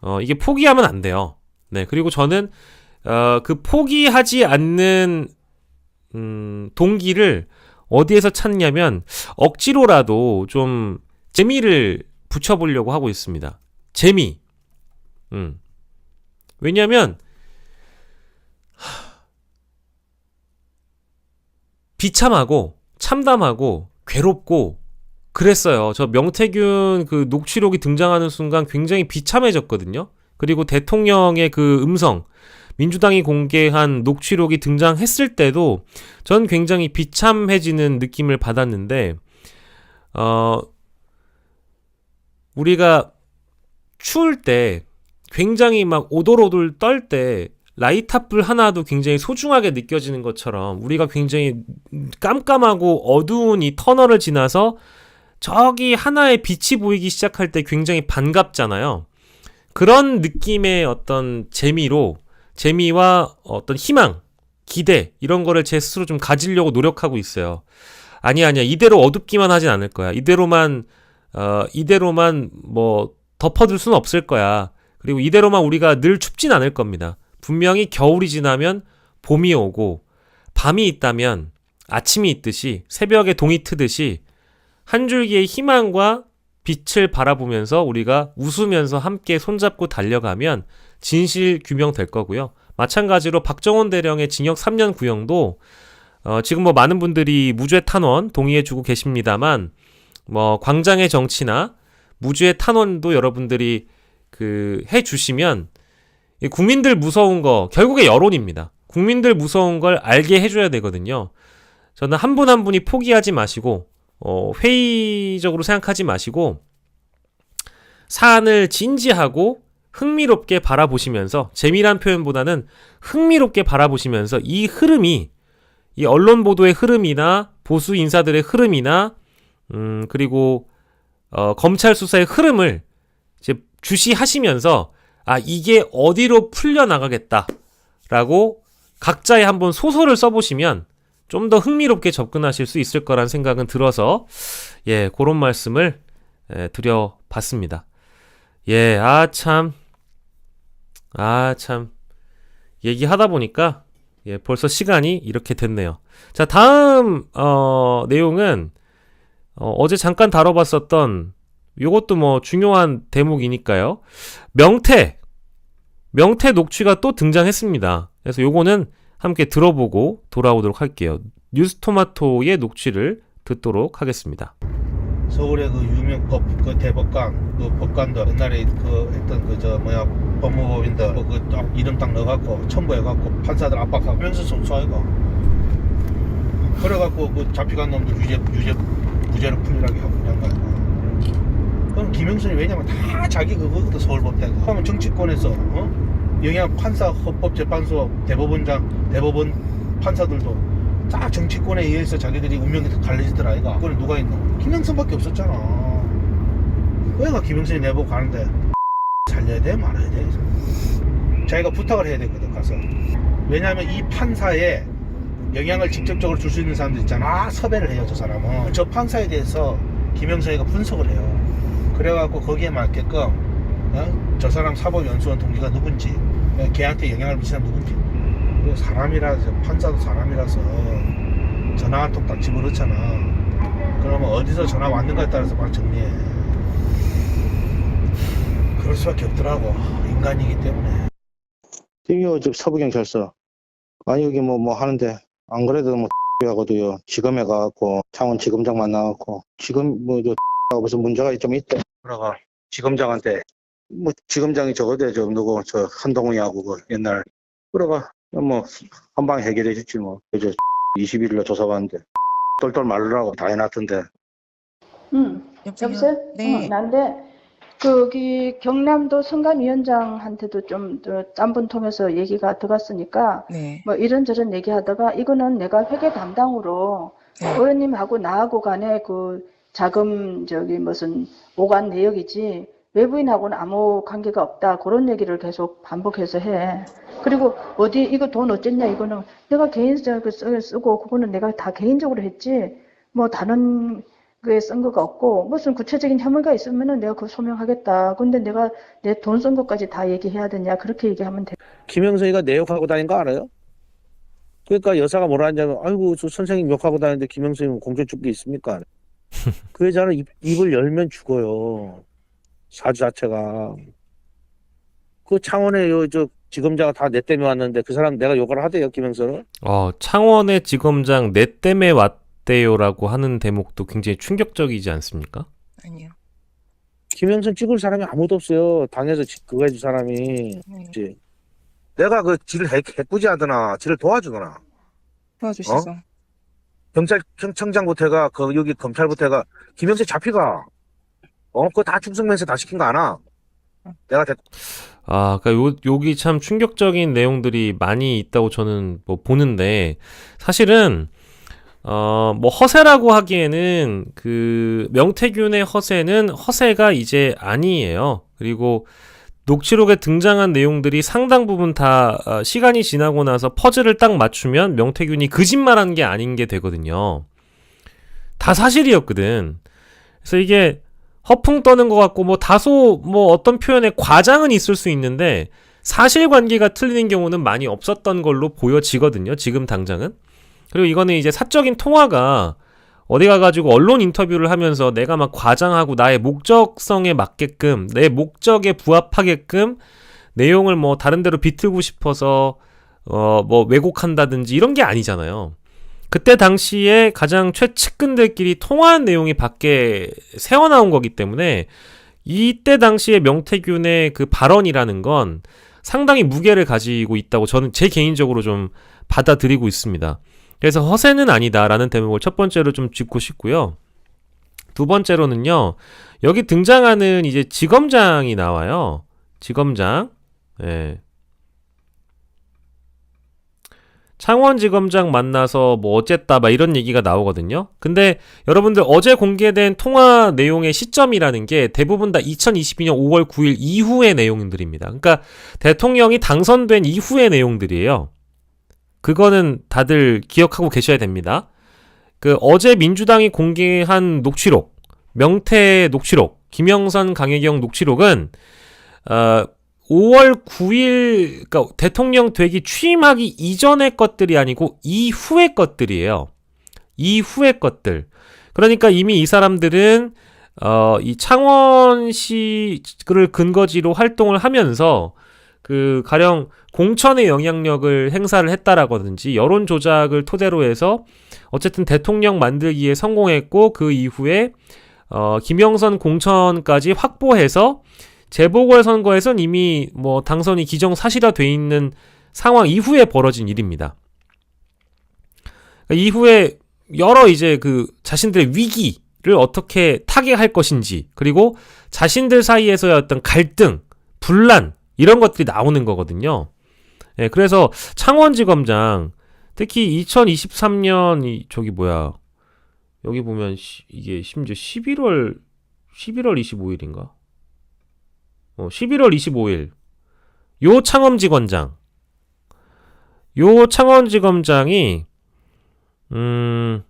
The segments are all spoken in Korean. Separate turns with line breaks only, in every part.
어, 이게 포기하면 안 돼요. 네, 그리고 저는 어, 그 포기하지 않는 음, 동기를 어디에서 찾냐면 억지로라도 좀 재미를 붙여보려고 하고 있습니다. 재미. 음. 왜냐면 하, 비참하고 참담하고 괴롭고 그랬어요. 저 명태균 그 녹취록이 등장하는 순간 굉장히 비참해졌거든요. 그리고 대통령의 그 음성, 민주당이 공개한 녹취록이 등장했을 때도 전 굉장히 비참해지는 느낌을 받았는데, 어, 우리가 추울 때 굉장히 막 오돌오돌 떨 때 라이탑불 하나도 굉장히 소중하게 느껴지는 것처럼 우리가 굉장히 깜깜하고 어두운 이 터널을 지나서 저기 하나의 빛이 보이기 시작할 때 굉장히 반갑잖아요. 그런 느낌의 어떤 재미로 재미와 어떤 희망, 기대 이런 거를 제 스스로 좀 가지려고 노력하고 있어요. 아니 아니야 이대로 어둡기만 하진 않을 거야. 이대로만 어 이대로만 뭐 덮어둘 수는 없을 거야. 그리고 이대로만 우리가 늘 춥진 않을 겁니다. 분명히 겨울이 지나면 봄이 오고 밤이 있다면 아침이 있듯이 새벽에 동이 트듯이 한 줄기의 희망과 빛을 바라보면서 우리가 웃으면서 함께 손잡고 달려가면 진실 규명될 거고요. 마찬가지로 박정원 대령의 징역 3년 구형도 어, 지금 뭐 많은 분들이 무죄 탄원 동의해주고 계십니다만 뭐 광장의 정치나 무죄 탄원도 여러분들이 그 해주시면 이 국민들 무서운 거 결국에 여론입니다. 국민들 무서운 걸 알게 해줘야 되거든요. 저는 한 분한 분이 포기하지 마시고 어, 회의적으로 생각하지 마시고 사안을 진지하고 흥미롭게 바라보시면서 재미란 표현보다는 흥미롭게 바라보시면서 이 흐름이 이 언론 보도의 흐름이나 보수 인사들의 흐름이나 음 그리고 어, 검찰 수사의 흐름을 이제 주시하시면서 아 이게 어디로 풀려 나가겠다라고 각자의 한번 소설을 써보시면 좀 더 흥미롭게 접근하실 수 있을 거란 생각은 들어서 예 그런 말씀을 예, 드려봤습니다. 예, 아 참, 아 참, 얘기하다 보니까 예 벌써 시간이 이렇게 됐네요. 자 다음 어, 내용은 어, 어제 잠깐 다뤄봤었던 요것도 뭐 중요한 대목이니까요. 명태 명태 녹취가 또 등장했습니다. 그래서 요거는 함께 들어보고 돌아오도록 할게요. 뉴스토마토의 녹취를 듣도록 하겠습니다.
서울의 그 유명 법, 그 대법관, 그 법관들 옛날에 그 했던 그 저 뭐야 법무법인들 그딱 이름 딱 넣어갖고 첨부해갖고 판사들 압박하고 면서 송수하이가 그래갖고 그 잡혀간 놈들 유죄 유죄 무죄로 풀리라게 하고 그런 거야. 그럼 김영순이 왜냐면 다 자기 그거거든 서울법대. 그러면 정치권에서 어? 영양 판사 헌법재판소 대법원장 대법원 판사들도 다 정치권에 의해서 자기들이 운명이 갈라지더라 아이가. 그걸 누가 있노? 김영선밖에 없었잖아. 그래가 김영선이 내보고 가는데 살려야 돼 말아야 돼? 자기가 부탁을 해야 되거든 가서. 왜냐하면 이 판사에 영향을 직접적으로 줄 수 있는 사람들 있잖아. 아, 섭외를 해요 저 사람은. 저 판사에 대해서 김영선이가 분석을 해요. 그래갖고 거기에 맞게끔 어? 저 사람 사법연수원 동기가 누군지 걔한테 영향을 미치는 누군지 그리고 사람이라서 판사도 사람이라서 전화 한 통 딱 집어넣잖아. 그러면 어디서 전화 왔는가에 따라서 막 정리해. 그럴 수밖에 없더라고 인간이기 때문에.
이거 저 서부경찰서. 아니 여기 뭐 뭐 하는데. 안 그래도 뭐 하고도요. 지검에 가갖고 창원 지검장 만나갖고. 지금 뭐저 무슨 문제가 좀 있대. 그러가 지검장한테 뭐 지검장이 저거대 저 누구 저 한동훈이하고 그 옛날 그러가 뭐 한 방에 해결해 줬지 뭐 그저 21일로 조사 받는데 똘똘 말르라고 다 해놨던데
응,
여보세요?
여보세요?
네.
응, 난데 거기 경남도 선관위원장한테도 좀 딴분 통해서 얘기가 들어갔으니까
네.
뭐 이런저런 얘기하다가 이거는 내가 회계 담당으로
네.
어른님하고 나하고 간에 그 자금 저기 무슨 오간 내역이지 외부인하고는 아무 관계가 없다 그런 얘기를 계속 반복해서 해. 그리고 어디 이거 돈 어쨌냐 이거는 내가 개인적으로 쓰- 쓰고 그거는 내가 다 개인적으로 했지 뭐 다른 그에 쓴 거가 없고 무슨 구체적인 혐의가 있으면은 내가 그거 소명하겠다. 근데 내가 내 돈 쓴 것까지 다 얘기해야 되냐? 그렇게 얘기하면 돼.
김영선이가 내 욕하고 다닌 거 알아요? 그러니까 여사가 뭐라 하냐면 아이고 저 선생님 욕하고 다니는데 김영선이 공천축기 있습니까? 그 여자는 입, 입을 열면 죽어요. 사주 자체가. 그 창원에 요저 지검자가 다 내 때문에 왔는데 그 사람 내가 욕을 하대요 김영선을.
어, 창원의 지검장 내 때문에 왔대요라고 하는 대목도 굉장히 충격적이지 않습니까?
아니요.
김영선 찍을 사람이 아무도 없어요. 당에서 지- 그거 해줄 사람이.
네.
그치? 내가 그 지를 해, 해꾸지 하더나 지를 도와주더나.
도와주셔서.
경찰 청장부터가 그 여기 검찰부터가 김영세 잡히가 어 그거 다 충성면세 다 시킨 거 아나 내가 대,
아, 그러니까 요, 여기 참 충격적인 내용들이 많이 있다고 저는 뭐 보는데 사실은 어, 뭐 허세라고 하기에는 그 명태균의 허세는 허세가 이제 아니에요. 그리고 녹취록에 등장한 내용들이 상당 부분 다 어, 시간이 지나고 나서 퍼즐을 딱 맞추면 명태균이 거짓말한 게 아닌 게 되거든요. 다 사실이었거든. 그래서 이게 허풍 떠는 것 같고 뭐 다소 뭐 어떤 표현에 과장은 있을 수 있는데 사실관계가 틀리는 경우는 많이 없었던 걸로 보여지거든요. 지금 당장은. 그리고 이거는 이제 사적인 통화가 어디 가가지고 언론 인터뷰를 하면서 내가 막 과장하고 나의 목적성에 맞게끔 내 목적에 부합하게끔 내용을 뭐 다른 데로 비틀고 싶어서 어 뭐 왜곡한다든지 이런 게 아니잖아요. 그때 당시에 가장 최측근들끼리 통화한 내용이 밖에 새어나온 거기 때문에 이때 당시에 명태균의 그 발언이라는 건 상당히 무게를 가지고 있다고 저는 제 개인적으로 좀 받아들이고 있습니다. 그래서 허세는 아니다라는 대목을 첫 번째로 좀 짚고 싶고요. 두 번째로는요. 여기 등장하는 이제 지검장이 나와요. 지검장. 예. 창원지검장 만나서 뭐 어쨌다 막 이런 얘기가 나오거든요. 근데 여러분들 어제 공개된 통화 내용의 시점이라는 게 대부분 다 2022년 5월 9일 이후의 내용들입니다. 그러니까 대통령이 당선된 이후의 내용들이에요. 그거는 다들 기억하고 계셔야 됩니다. 그 어제 민주당이 공개한 녹취록, 명태 녹취록, 김영선 강혜경 녹취록은 어 5월 9일, 그러니까 대통령 되기 취임하기 이전의 것들이 아니고 이후의 것들이에요. 이후의 것들. 그러니까 이미 이 사람들은 어, 이 창원시를 근거지로 활동을 하면서 그 가령 공천의 영향력을 행사를 했다라든지 여론 조작을 토대로 해서 어쨌든 대통령 만들기에 성공했고 그 이후에 어, 김영선 공천까지 확보해서 재보궐선거에선 이미 뭐 당선이 기정사실화 돼 있는 상황 이후에 벌어진 일입니다. 그러니까 이후에 여러 이제 그 자신들의 위기를 어떻게 타개할 것인지 그리고 자신들 사이에서의 어떤 갈등, 분란 이런 것들이 나오는 거거든요. 예, 그래서 창원지검장 특히 2023년 이 저기 뭐야 여기 보면 시- 이게 심지어 11월 11월 25일인가? 어, 11월 25일 요 창원지검장 요 창원지검장이 음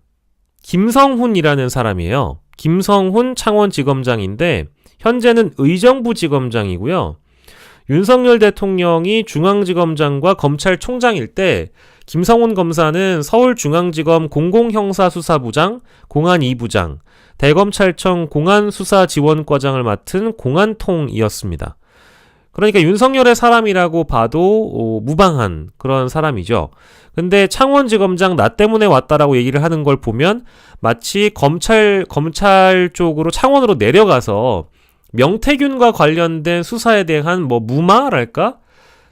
김성훈이라는 사람이에요. 김성훈 창원지검장인데 현재는 의정부지검장이고요. 윤석열 대통령이 중앙지검장과 검찰총장일 때 김성훈 검사는 서울중앙지검 공공형사수사부장, 공안 2부장, 대검찰청 공안수사지원과장을 맡은 공안통이었습니다. 그러니까 윤석열의 사람이라고 봐도 어, 무방한 그런 사람이죠. 근데 창원지검장 나 때문에 왔다라고 얘기를 하는 걸 보면 마치 검찰 검찰 쪽으로 창원으로 내려가서 명태균과 관련된 수사에 대한 뭐 무마랄까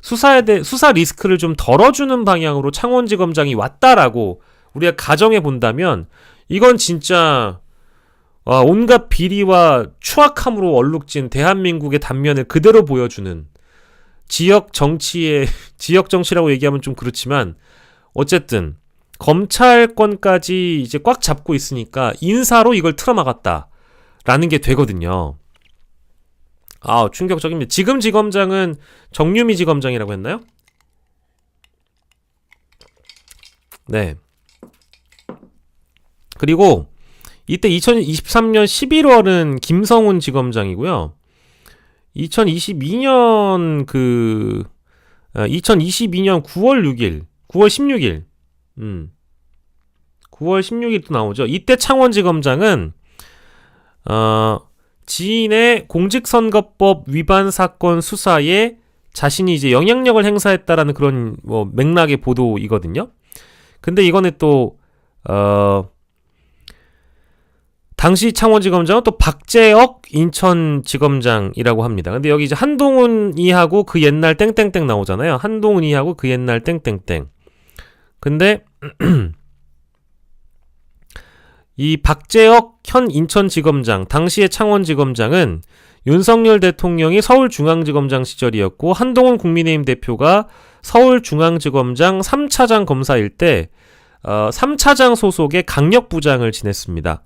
수사에 대 수사 리스크를 좀 덜어주는 방향으로 창원지검장이 왔다라고 우리가 가정해 본다면 이건 진짜 와, 온갖 비리와 추악함으로 얼룩진 대한민국의 단면을 그대로 보여주는 지역 정치의 지역 정치라고 얘기하면 좀 그렇지만 어쨌든 검찰권까지 이제 꽉 잡고 있으니까 인사로 이걸 틀어막았다라는 게 되거든요. 아, 충격적입니다. 지금 지검장은 정유미 지검장이라고 했나요? 네. 그리고 이때 2023년 11월은 김성훈 지검장이고요. 2022년 그 2022년 9월 6일, 9월 16일, 음, 9월 16일 또 나오죠. 이때 창원지검장은 어, 지인의 공직선거법 위반 사건 수사에 자신이 이제 영향력을 행사했다라는 그런 뭐 맥락의 보도이거든요. 근데 이거는 또 어, 당시 창원지검장은 또 박재혁 인천지검장이라고 합니다. 근데 여기 이제 한동훈이하고 그 옛날 땡땡땡 나오잖아요. 한동훈이하고 그 옛날 땡땡땡. 근데 이 박재혁 현 인천지검장, 당시의 창원지검장은 윤석열 대통령이 서울중앙지검장 시절이었고 한동훈 국민의힘 대표가 서울중앙지검장 3차장 검사일 때 어, 3차장 소속의 강력부장을 지냈습니다.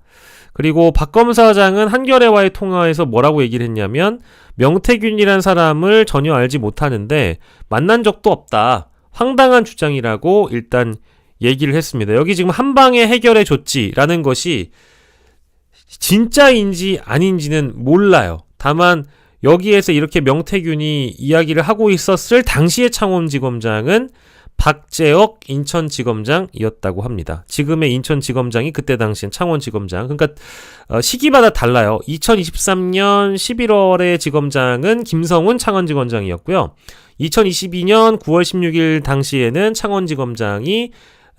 그리고 박 검사장은 한겨레와의 통화에서 뭐라고 얘기를 했냐면 명태균이란 사람을 전혀 알지 못하는데 만난 적도 없다. 황당한 주장이라고 일단 얘기를 했습니다. 여기 지금 한 방에 해결해 줬지라는 것이 진짜인지 아닌지는 몰라요. 다만 여기에서 이렇게 명태균이 이야기를 하고 있었을 당시의 창원지검장은 박재혁 인천지검장이었다고 합니다. 지금의 인천지검장이 그때 당시엔 창원지검장. 그러니까 어, 시기마다 달라요. 2023년 11월의 지검장은 김성훈 창원지검장이었고요. 2022년 9월 16일 당시에는 창원지검장이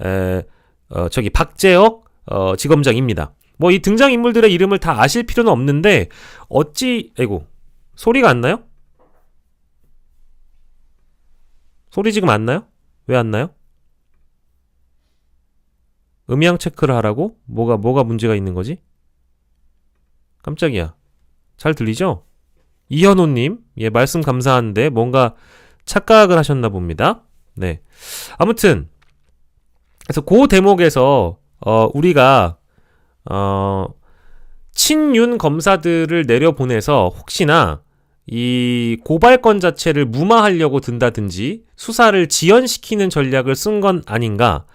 에, 어, 저기 박재혁 어, 지검장입니다. 뭐 이 등장 인물들의 이름을 다 아실 필요는 없는데 어찌 아이고 소리가 안 나요? 소리 지금 안 나요? 왜 안 나요? 음향 체크를 하라고? 뭐가 뭐가 문제가 있는 거지? 깜짝이야. 잘 들리죠? 이현호님, 예 말씀 감사한데 뭔가 착각을 하셨나 봅니다. 네. 아무튼 그래서 그 대목에서 어 우리가 어 친윤 검사들을 내려보내서 혹시나 이 고발건 자체를 무마하려고 든다든지 수사를 지연시키는 전략을 쓴 건 아닌가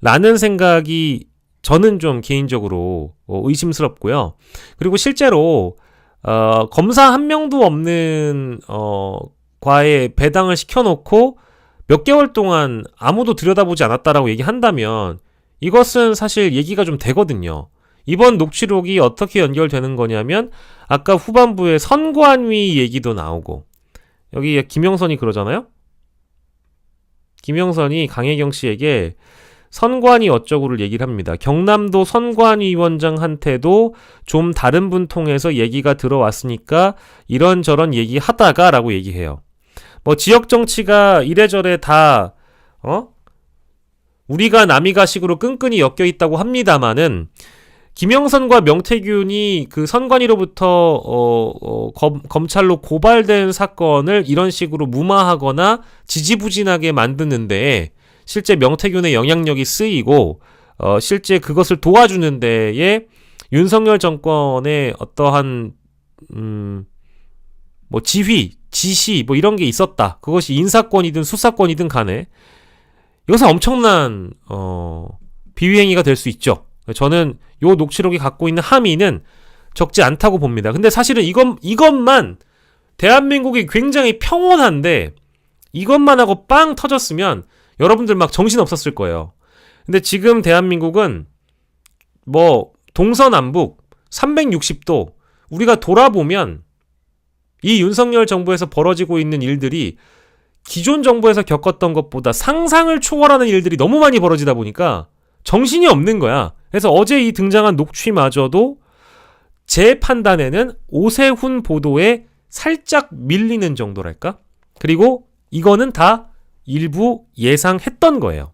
라는 생각이 저는 좀 개인적으로 어, 의심스럽고요. 그리고 실제로 어, 검사 한 명도 없는 어, 과에 배당을 시켜놓고 몇 개월 동안 아무도 들여다보지 않았다라고 얘기한다면 이것은 사실 얘기가 좀 되거든요. 이번 녹취록이 어떻게 연결되는 거냐면 아까 후반부에 선관위 얘기도 나오고 여기 김영선이 그러잖아요. 김영선이 강혜경 씨에게 선관위 어쩌고를 얘기를 합니다. 경남도 선관위원장한테도 좀 다른 분 통해서 얘기가 들어왔으니까 이런저런 얘기 하다가라고 얘기해요. 뭐 지역 정치가 이래저래 다 어? 우리가 남이가식으로 끈끈이 엮여 있다고 합니다마는 김영선과 명태균이 그 선관위로부터 어, 어, 검, 검찰로 고발된 사건을 이런 식으로 무마하거나 지지부진하게 만드는데 실제 명태균의 영향력이 쓰이고 어, 실제 그것을 도와주는 데에 윤석열 정권의 어떠한 음, 뭐 지휘, 지시 뭐 이런 게 있었다. 그것이 인사권이든 수사권이든 간에 이것은 엄청난 어, 비위행위가 될 수 있죠. 저는 요 녹취록이 갖고 있는 함의는 적지 않다고 봅니다. 근데 사실은 이것 이것만 대한민국이 굉장히 평온한데 이것만 하고 빵 터졌으면 여러분들 막 정신 없었을 거예요. 근데 지금 대한민국은 뭐 동서남북 360도 우리가 돌아보면 이 윤석열 정부에서 벌어지고 있는 일들이 기존 정부에서 겪었던 것보다 상상을 초월하는 일들이 너무 많이 벌어지다 보니까 정신이 없는 거야. 그래서 어제 이 등장한 녹취마저도 제 판단에는 오세훈 보도에 살짝 밀리는 정도랄까? 그리고 이거는 다 일부 예상했던 거예요.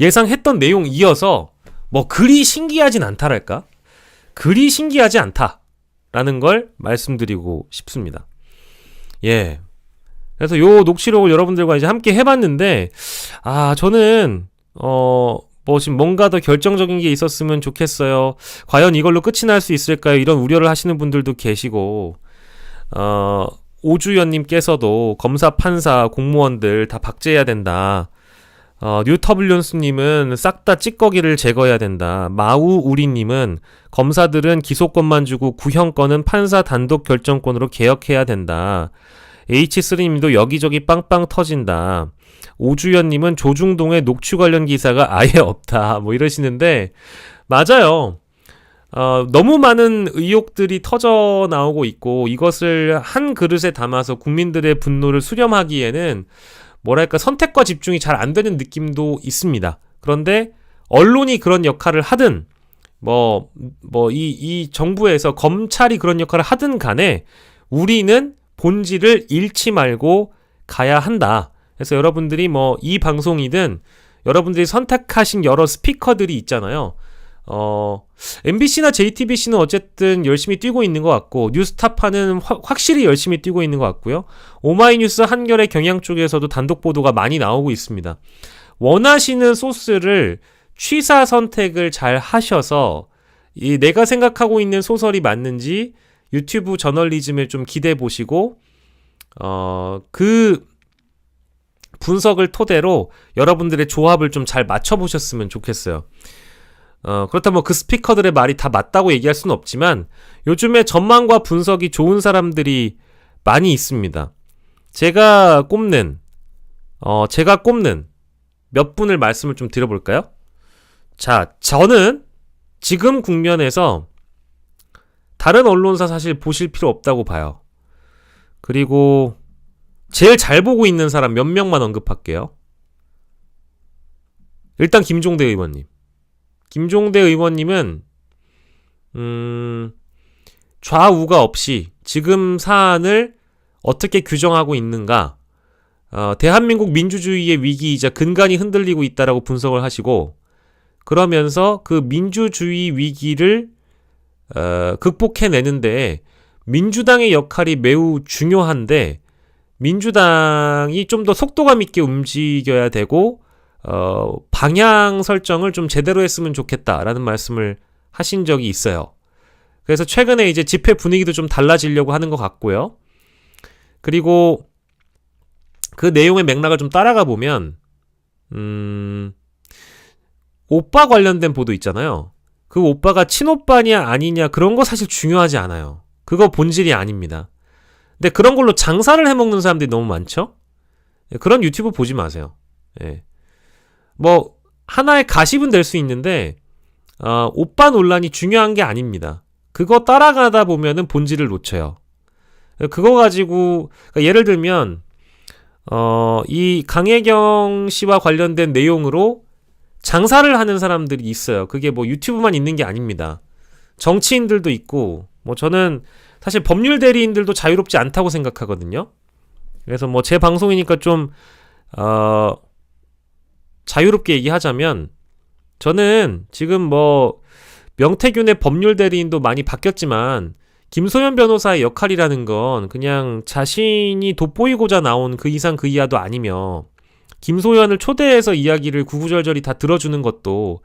예상했던 내용 이어서 뭐 그리 신기하진 않다랄까? 그리 신기하지 않다라는 걸 말씀드리고 싶습니다. 예. 그래서 요 녹취록을 여러분들과 이제 함께 해봤는데, 아, 저는, 어, 뭐 지금 뭔가 더 결정적인 게 있었으면 좋겠어요. 과연 이걸로 끝이 날 수 있을까요? 이런 우려를 하시는 분들도 계시고, 어, 오주연님께서도 검사, 판사, 공무원들 다 박제해야 된다. 어, 뉴터블런스님은 싹 다 찌꺼기를 제거해야 된다. 마우우리님은 검사들은 기소권만 주고 구형권은 판사 단독 결정권으로 개혁해야 된다. H3님도 여기저기 빵빵 터진다. 오주연님은 조중동의 녹취 관련 기사가 아예 없다. 뭐 이러시는데 맞아요. 어, 너무 많은 의혹들이 터져 나오고 있고 이것을 한 그릇에 담아서 국민들의 분노를 수렴하기에는 뭐랄까 선택과 집중이 잘 안 되는 느낌도 있습니다. 그런데 언론이 그런 역할을 하든 뭐 뭐 이 이 정부에서 검찰이 그런 역할을 하든 간에 우리는 본질을 잃지 말고 가야 한다. 그래서 여러분들이 뭐 이 방송이든 여러분들이 선택하신 여러 스피커들이 있잖아요. 어, MBC나 JTBC는 어쨌든 열심히 뛰고 있는 것 같고, 뉴스타파는 확- 확실히 열심히 뛰고 있는 것 같고요. 오마이뉴스 한겨레 경향 쪽에서도 단독 보도가 많이 나오고 있습니다. 원하시는 소스를 취사 선택을 잘 하셔서, 이 내가 생각하고 있는 소설이 맞는지 유튜브 저널리즘을 좀 기대해 보시고, 어, 그 분석을 토대로 여러분들의 조합을 좀 잘 맞춰보셨으면 좋겠어요. 어, 그렇다면 그 스피커들의 말이 다 맞다고 얘기할 수는 없지만 요즘에 전망과 분석이 좋은 사람들이 많이 있습니다. 제가 꼽는, 어, 제가 꼽는 몇 분을 말씀을 좀 드려볼까요? 자, 저는 지금 국면에서 다른 언론사 사실 보실 필요 없다고 봐요. 그리고 제일 잘 보고 있는 사람 몇 명만 언급할게요. 일단 김종대 의원님. 김종대 의원님은 음, 좌우가 없이 지금 사안을 어떻게 규정하고 있는가, 어, 대한민국 민주주의의 위기이자 근간이 흔들리고 있다라고 분석을 하시고, 그러면서 그 민주주의 위기를 어, 극복해내는데 민주당의 역할이 매우 중요한데 민주당이 좀 더 속도감 있게 움직여야 되고 어, 방향 설정을 좀 제대로 했으면 좋겠다라는 말씀을 하신 적이 있어요. 그래서 최근에 이제 집회 분위기도 좀 달라지려고 하는 것 같고요. 그리고 그 내용의 맥락을 좀 따라가 보면, 음, 오빠 관련된 보도 있잖아요. 그 오빠가 친오빠냐 아니냐 그런 거 사실 중요하지 않아요. 그거 본질이 아닙니다. 근데 그런 걸로 장사를 해먹는 사람들이 너무 많죠? 예, 그런 유튜브 보지 마세요. 예. 뭐 하나의 가십은 될 수 있는데 어, 오빠 논란이 중요한 게 아닙니다. 그거 따라가다 보면은 본질을 놓쳐요. 그거 가지고 그러니까 예를 들면 어, 이 강혜경 씨와 관련된 내용으로 장사를 하는 사람들이 있어요. 그게 뭐 유튜브만 있는 게 아닙니다. 정치인들도 있고 뭐 저는 사실 법률 대리인들도 자유롭지 않다고 생각하거든요. 그래서 뭐 제 방송이니까 좀 어, 자유롭게 얘기하자면 저는 지금 뭐 명태균의 법률 대리인도 많이 바뀌었지만 김소연 변호사의 역할이라는 건 그냥 자신이 돋보이고자 나온 그 이상 그 이하도 아니며 김소연을 초대해서 이야기를 구구절절히 다 들어주는 것도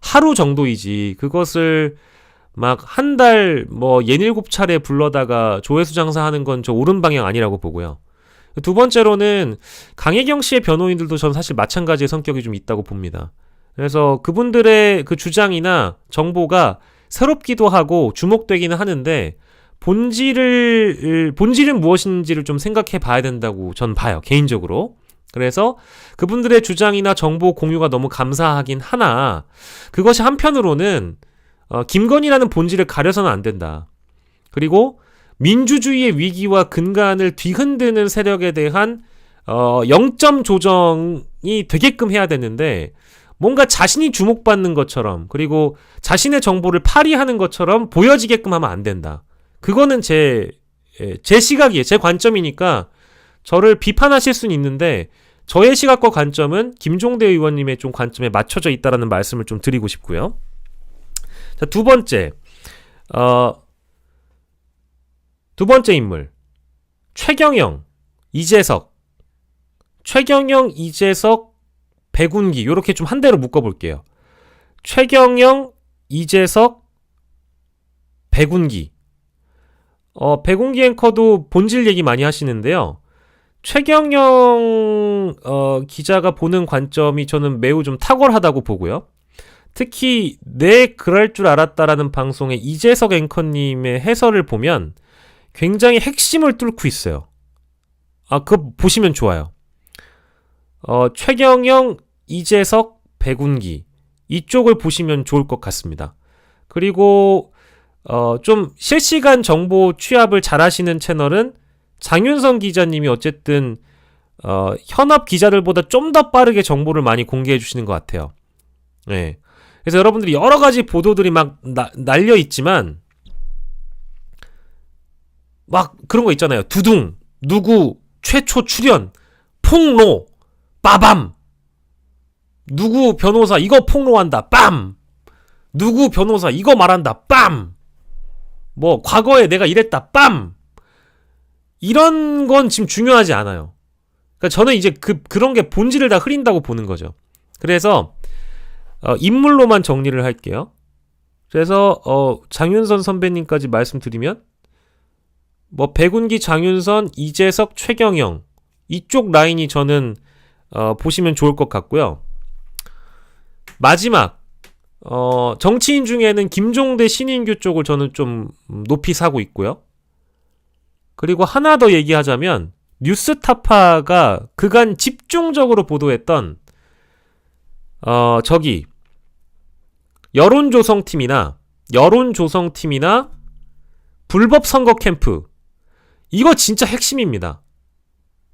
하루 정도이지 그것을 막 한 달 뭐 예닐곱 차례 불러다가 조회수 장사하는 건 저 옳은 방향 아니라고 보고요. 두 번째로는 강혜경 씨의 변호인들도 전 사실 마찬가지의 성격이 좀 있다고 봅니다. 그래서 그분들의 그 주장이나 정보가 새롭기도 하고 주목되기는 하는데 본질을 본질은 무엇인지를 좀 생각해 봐야 된다고 전 봐요 개인적으로. 그래서 그분들의 주장이나 정보 공유가 너무 감사하긴 하나 그것이 한편으로는 어, 김건희라는 본질을 가려서는 안 된다. 그리고 민주주의의 위기와 근간을 뒤흔드는 세력에 대한 어, 0점 조정이 되게끔 해야 되는데 뭔가 자신이 주목받는 것처럼 그리고 자신의 정보를 파리하는 것처럼 보여지게끔 하면 안 된다. 그거는 제, 예, 제 시각이에요. 제 관점이니까 저를 비판하실 수는 있는데 저의 시각과 관점은 김종대 의원님의 좀 관점에 맞춰져 있다라는 말씀을 좀 드리고 싶고요. 자, 두 번째. 어, 두 번째 인물. 최경영, 이재석. 최경영, 이재석, 백운기. 요렇게 좀 한 대로 묶어 볼게요. 최경영, 이재석, 백운기. 어, 백운기 앵커도 본질 얘기 많이 하시는데요. 최경영 어, 기자가 보는 관점이 저는 매우 좀 탁월하다고 보고요. 특히 내 그럴 줄 알았다라는 방송의 이재석 앵커님의 해설을 보면 굉장히 핵심을 뚫고 있어요. 아, 그거 보시면 좋아요. 어, 최경영, 이재석, 백운기 이쪽을 보시면 좋을 것 같습니다. 그리고 어, 좀 실시간 정보 취합을 잘 하시는 채널은 장윤성 기자님이 어쨌든 어, 현업 기자들보다 좀 더 빠르게 정보를 많이 공개해 주시는 것 같아요. 네. 그래서 여러분들이 여러 가지 보도들이 막 나- 날려 있지만 막 그런 거 있잖아요. 두둥, 누구 최초 출연, 폭로, 빠밤. 누구 변호사 이거 폭로한다. 빰. 누구 변호사 이거 말한다. 빰. 뭐 과거에 내가 이랬다. 빰. 이런 건 지금 중요하지 않아요. 그러니까 저는 이제 그 그런 게 본질을 다 흐린다고 보는 거죠. 그래서 어, 인물로만 정리를 할게요. 그래서 어, 장윤선 선배님까지 말씀드리면 뭐 백운기, 장윤선, 이재석, 최경영 이쪽 라인이 저는 어, 보시면 좋을 것 같고요. 마지막 어, 정치인 중에는 김종대 신인규 쪽을 저는 좀 음, 높이 사고 있고요. 그리고 하나 더 얘기하자면 뉴스타파가 그간 집중적으로 보도했던 어 저기 여론 조성팀이나 여론 조성팀이나 불법 선거 캠프 이거 진짜 핵심입니다.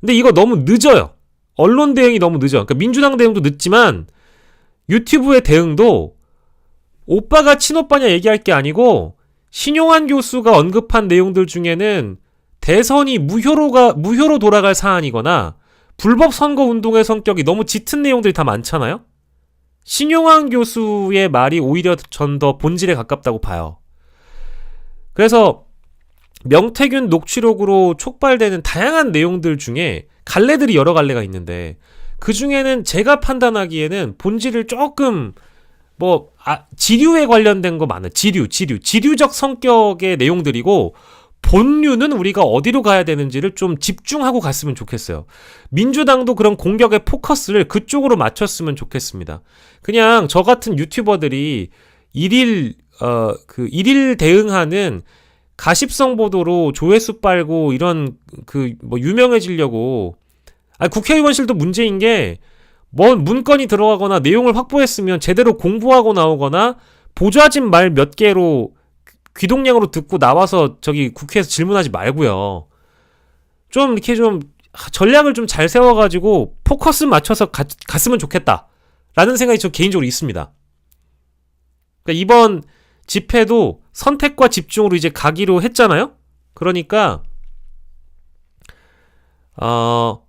근데 이거 너무 늦어요. 언론 대응이 너무 늦어. 그러니까 민주당 대응도 늦지만 유튜브의 대응도 오빠가 친오빠냐 얘기할 게 아니고 신용환 교수가 언급한 내용들 중에는 대선이 무효로가 무효로 돌아갈 사안이거나 불법 선거 운동의 성격이 너무 짙은 내용들이 다 많잖아요. 신용환 교수의 말이 오히려 전 더 본질에 가깝다고 봐요. 그래서 명태균 녹취록으로 촉발되는 다양한 내용들 중에 갈래들이 여러 갈래가 있는데 그 중에는 제가 판단하기에는 본질을 조금 뭐 아, 지류에 관련된 거 많아요. 지류, 지류, 지류적 성격의 내용들이고 본류는 우리가 어디로 가야 되는지를 좀 집중하고 갔으면 좋겠어요. 민주당도 그런 공격의 포커스를 그쪽으로 맞췄으면 좋겠습니다. 그냥 저 같은 유튜버들이 일일 어 그 일일 대응하는 가십성 보도로 조회수 빨고 이런 그 뭐 유명해지려고 아 국회의원실도 문제인 게뭐 문건이 들어가거나 내용을 확보했으면 제대로 공부하고 나오거나 보좌진 말 몇 개로 귀동량으로 듣고 나와서 저기 국회에서 질문하지 말고요. 좀 이렇게 좀 전략을 좀 잘 세워가지고 포커스 맞춰서 가, 갔으면 좋겠다. 라는 생각이 저 개인적으로 있습니다. 그러니까 이번 집회도 선택과 집중으로 이제 가기로 했잖아요? 그러니까, 어,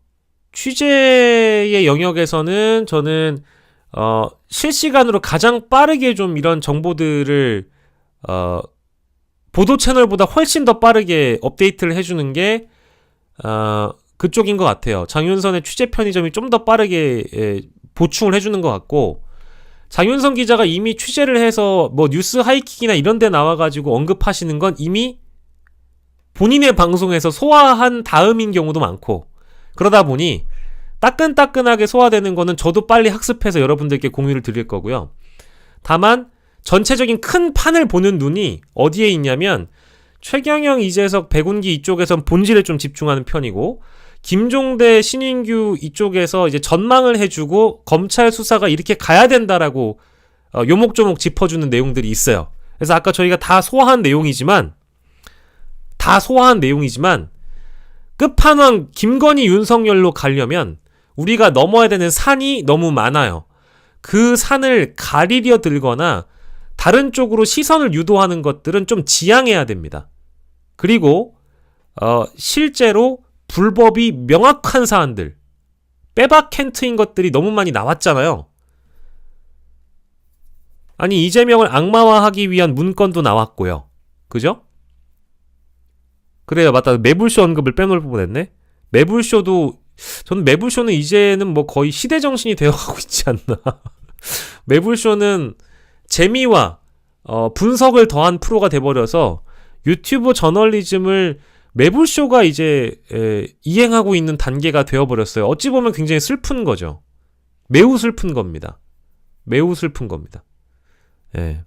취재의 영역에서는 저는, 어, 실시간으로 가장 빠르게 좀 이런 정보들을, 어, 보도 채널보다 훨씬 더 빠르게 업데이트를 해주는 게, 어, 그쪽인 것 같아요. 장윤선의 취재 편의점이 좀 더 빠르게 예, 보충을 해주는 것 같고, 장윤선 기자가 이미 취재를 해서 뭐 뉴스 하이킥이나 이런 데 나와가지고 언급하시는 건 이미 본인의 방송에서 소화한 다음인 경우도 많고, 그러다 보니 따끈따끈하게 소화되는 거는 저도 빨리 학습해서 여러분들께 공유를 드릴 거고요. 다만, 전체적인 큰 판을 보는 눈이 어디에 있냐면 최경영, 이재석, 백운기 이쪽에선 본질에 좀 집중하는 편이고 김종대, 신인규 이쪽에서 이제 전망을 해주고 검찰 수사가 이렇게 가야 된다라고 어, 요목조목 짚어주는 내용들이 있어요. 그래서 아까 저희가 다 소화한 내용이지만 다 소화한 내용이지만 끝판왕 김건희, 윤석열로 가려면 우리가 넘어야 되는 산이 너무 많아요. 그 산을 가리려 들거나 다른 쪽으로 시선을 유도하는 것들은 좀 지양해야 됩니다. 그리고 어, 실제로 불법이 명확한 사안들, 빼박 캔트인 것들이 너무 많이 나왔잖아요. 아니 이재명을 악마화하기 위한 문건도 나왔고요. 그죠? 그래요, 맞다. 매불쇼 언급을 빼놓을 뻔했네. 매불쇼도 저는 매불쇼는 이제는 뭐 거의 시대 정신이 되어가고 있지 않나. 매불쇼는 재미와 어, 분석을 더한 프로가 돼버려서 유튜브 저널리즘을 매불쇼가 이제 에, 이행하고 있는 단계가 되어버렸어요. 어찌 보면 굉장히 슬픈 거죠. 매우 슬픈 겁니다. 매우 슬픈 겁니다. 예.